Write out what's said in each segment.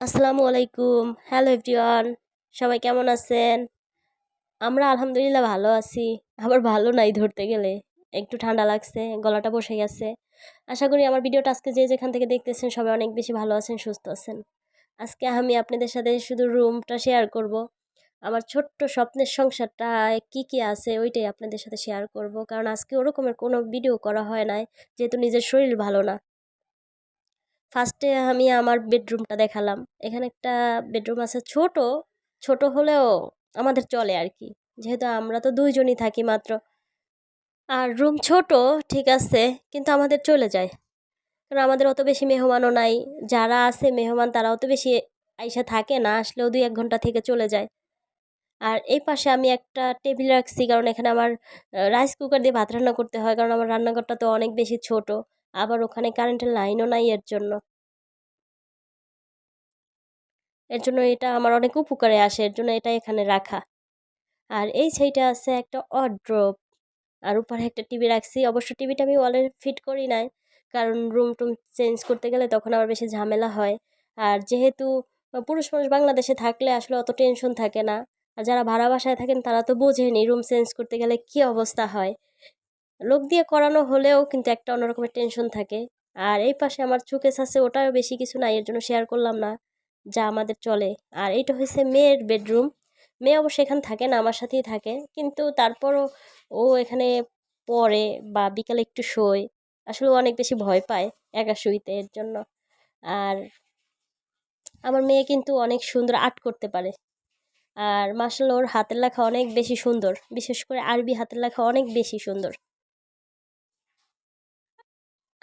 আসসালামু আলাইকুম। Hello everyone সবাই কেমন আছেন? আমরা আলহামদুলিল্লাহ ভালো আছি। আবার ভালো নাই ধরতে গেলে। একটু ঠান্ডা লাগছে, গলাটা বসে গেছে। আশা করি আমার ভিডিওটা আজকে যে যেখান থেকে দেখতেছেন সবাই অনেক বেশি ভালো আছেন, সুস্থ আছেন। আজকে আমি আপনাদের সাথে শুধু রুমটা শেয়ার করব। আমার ছোট্ট স্বপ্নের সংসারটা কি কি আছে ওইটাই আপনাদের সাথে শেয়ার করব। কারণ আজকে ওরকমের কোনো ভিডিও করা হয় নাই, যেহেতু নিজের শরীর ভালো না। ফার্স্টে আমি আমার বেডরুমটা দেখালাম। এখানে একটা বেডরুম আছে ছোট। ছোট হলেও আমাদের চলে আর কি যেহেতু আমরা তো দুইজনই থাকি মাত্র। আর রুম ছোট, ঠিক আছে, কিন্তু আমাদের চলে যায়। কারণ আমাদের অত বেশি মেহমানও নাই। যারা আছে মেহমান তারা অত বেশি আইসা থাকে না, আসলেও দুই এক ঘণ্টা থেকে চলে যায়। আর এই পাশে আমি একটা টেবিল রাখছি, কারণ এখানে আমার রাইস কুকার দিয়ে ভাত রান্না করতে হয়। কারণ আমার রান্নাঘরটা তো অনেক বেশি ছোট। আবার ওখানে কারেন্টের লাইনও নাই এর জন্য। এর জন্য এটা আমার অনেক উপকারে আসে, এর জন্য এটা এখানে রাখা। আর এই সাইডে আছে একটা অড্রপ আর উপরে একটা টিভি রাখছি। অবশ্য টিভিটা আমি ওয়ালে ফিট করি নাই, কারণ রুম টুম চেঞ্জ করতে গেলে তখন আবার বেশি ঝামেলা হয়। আর যেহেতু পুরুষ মানুষ বাংলাদেশে থাকলে আসলে অত টেনশন থাকে না, আর যারা ভাড়া বাসায় থাকেন তারা তো বোঝেনি রুম চেঞ্জ করতে গেলে কি অবস্থা হয়। লোক দিয়ে করানো হলেও কিন্তু একটা অন্যরকমের টেনশন থাকে। আর এই পাশে আমার চুকেস আছে, ওটাও বেশি কিছু নাই এর জন্য শেয়ার করলাম না, যা আমাদের চলে। আর এইটা হয়েছে মেয়ের বেডরুম মেয়ে অবশ্য এখানে থাকে না, আমার সাথেই থাকে। কিন্তু তারপরও ও এখানে পড়ে বা বিকালে একটু শোয়। আসলে অনেক বেশি ভয় পায় একা শুইতে, এর জন্য। আর আমার মেয়ে কিন্তু অনেক সুন্দর আর্ট করতে পারে। আর মাসাল ওর হাতের লেখা অনেক বেশি সুন্দর। বিশেষ করে আরবি হাতের লেখা অনেক বেশি সুন্দর।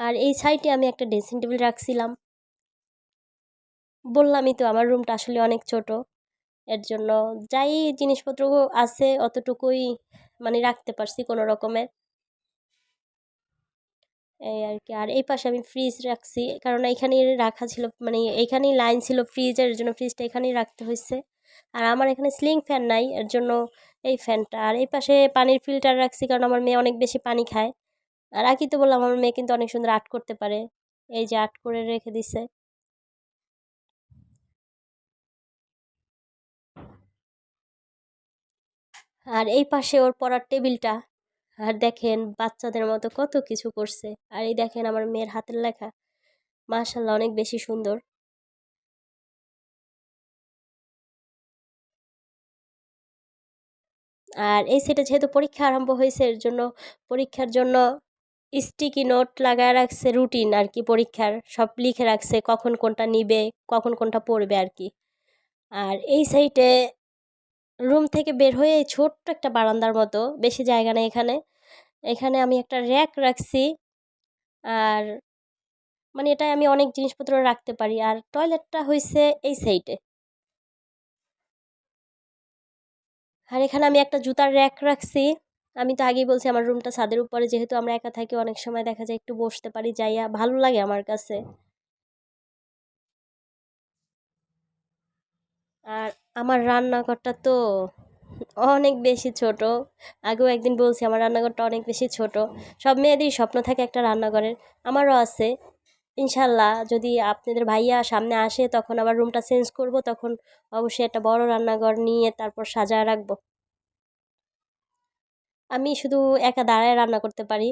আর এই সাইডে আমি একটা ড্রেসিং টেবিল রাখছিলাম। বললামই তো আমার রুমটা আসলে অনেক ছোট, এর জন্য যাই জিনিসপত্র আছে অতটুকুই মানে রাখতে পারছি কোনো রকমের এই আর কি, আর এই পাশে আমি ফ্রিজ রাখছি, কারণ এইখানেই রাখা ছিল মানে এইখানেই লাইন ছিল ফ্রিজের জন্য ফ্রিজটা এখানেই রাখতে হয়েছে। আর আমার এখানে স্লিং ফ্যান নাই, এর জন্য এই ফ্যানটা আর এই পাশে পানির ফিল্টার রাখছি, কারণ আমার মেয়ে অনেক বেশি পানি খায়। আর আকি তো বললাম, আমার মেয়ে কিন্তু অনেক সুন্দর আর্ট করতে পারে। এই যে আর্ট করে রেখে দিছে। আর এই পাশে ওর পড়ার টেবিলটা। আর দেখেন বাচ্চাদের মতো কত কিছু করছে। আর এই দেখেন আমার মেয়ের হাতের লেখা। মাশাল্লাহ অনেক বেশি সুন্দর। আর এই সেটা যেহেতু পরীক্ষা আরম্ভ হয়েছে, এর জন্য পরীক্ষার জন্য স্টিকি নোট লাগায় রাখছে রুটিন আর কি পরীক্ষার, সব লিখে রাখছে কখন কোনটা নিবে, কখন কোনটা পড়বে আর কি। আর এই সাইডে রুম থেকে বের হয়ে ছোট্ট একটা বারান্দার মতো, বেশি জায়গা নেই এখানে এখানে আমি একটা র্যাক রাখছি। আর মানে এটাই আমি অনেক জিনিসপত্র রাখতে পারি। আর টয়লেটটা হয়েছে এই সাইডে আর এখানে আমি একটা জুতার র্যাক রাখছি। আমি তো আগেই বলছি আমার রুমটা ছাদের উপরে। যেহেতু আমরা একা থাকি, অনেক সময় দেখা যায় একটু বসতে পারি, যাইয়া ভালো লাগে আমার কাছে। আর আমার রান্নাঘরটা তো অনেক বেশি ছোট। আগেও একদিন বলছি আমার রান্নাঘরটা অনেক বেশি ছোট। সব মেয়েদেরই স্বপ্ন থাকে একটা রান্নাঘরের। আমারও আছে। ইনশাল্লাহ যদি আপনাদের ভাইয়া সামনে আসে, তখন আবার রুমটা চেঞ্জ করব। তখন অবশ্যই একটা বড় রান্নাঘর নিয়ে তারপর সাজায় রাখব। আমি শুধু একা দাঁড়ায় রান্না করতে পারি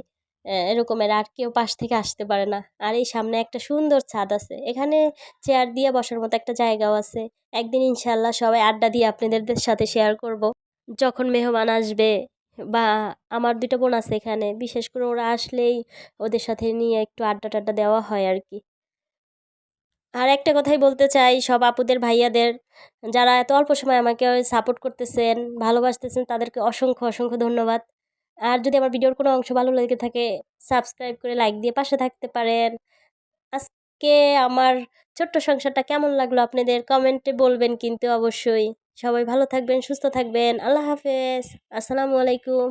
এরকমের আর কেউ পাশ থেকে আসতে পারে না। আর এই সামনে একটা সুন্দর ছাদ আছে। এখানে চেয়ার দিয়ে বসার মতো একটা জায়গাও আছে। একদিন ইনশাল্লাহ সবাই আড্ডা দিয়ে আপনাদের সাথে শেয়ার করব। যখন মেহমান আসবে বা আমার দুটো বোন আছে এখানে, বিশেষ করে ওরা আসলেই ওদের সাথে নিয়ে একটু আড্ডা টাড্ডা দেওয়া হয় আর কি। আর একটা কথাই বলতে চাই, সব আপুদের, ভাইয়াদের, যারা এত অল্প সময় আমাকে সাপোর্ট করতেছেন, ভালোবাসতেছেন, তাদেরকে অসংখ্য অসংখ্য ধন্যবাদ। আর যদি আমার ভিডিওর কোনো অংশ ভালো লেগে থাকে সাবস্ক্রাইব করে লাইক দিয়ে পাশে থাকতে পারেন। আজকে আমার ছোট্ট সংসারটা কেমন লাগল আপনাদের কমেন্টে বলবেন কিন্তু অবশ্যই। সবাই ভালো থাকবেন, সুস্থ থাকবেন। আল্লাহ হাফেজ। আসসালামু আলাইকুম।